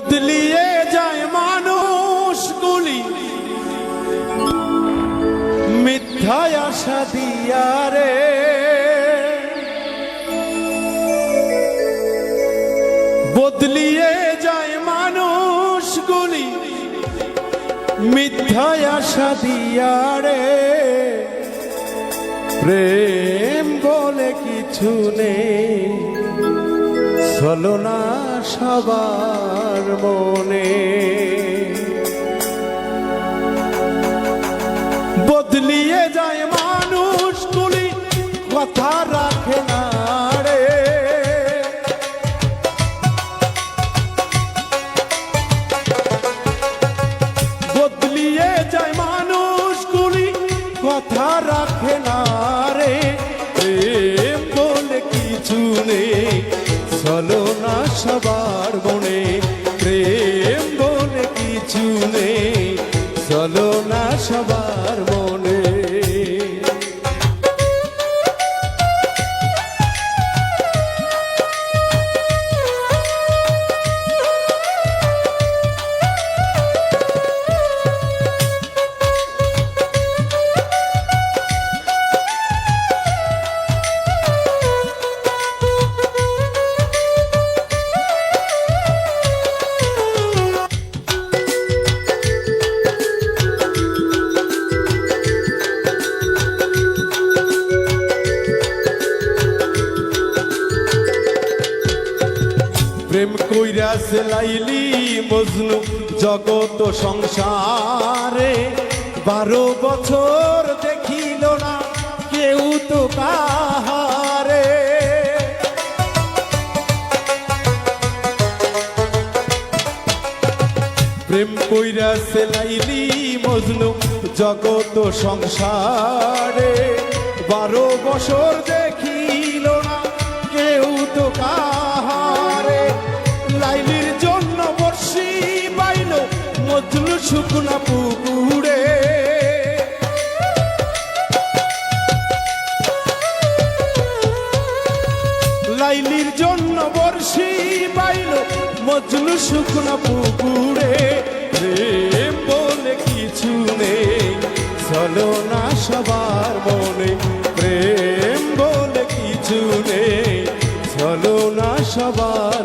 বদলিয়ে যায় মানুষগুলি মিথ্যায় আশা দিয়া রে। বদলিয়ে যায় মানুষগুলি মিথ্যায় আশা দিয়া রে। প্রেম বলে কিছু নেই। চলো না সবার মনে। বদলিয়ে যায় মানুষগুলি কথা রাখে না রে। বদলিয়ে কথা রাখে না চলো না সবার মনে প্রেম বলে কিছু নেই। চলো না সবার মনে। প্রেম কইরা লাইলি মজনু জগত সংসারে। বারো বছর দেখিল না কেউ তো কাহারে। প্রেম কইরা লাইলি মজনু জগত সংসারে। বারো বছর লাইলির জন্য বর্ষি পাইল মজনু শুকনা পুকুরে। প্রেম বলে কিছু নেই, চলো না সবার মনে। প্রেম বলে কিছু নেই, চলো না সবার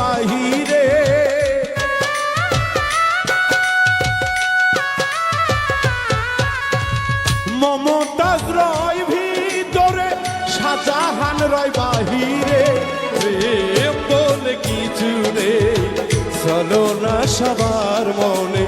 বাহিরে। রয় ভিতরে সাজাহান রয় বাহিরে। রে কিছু রে না সবার মনে।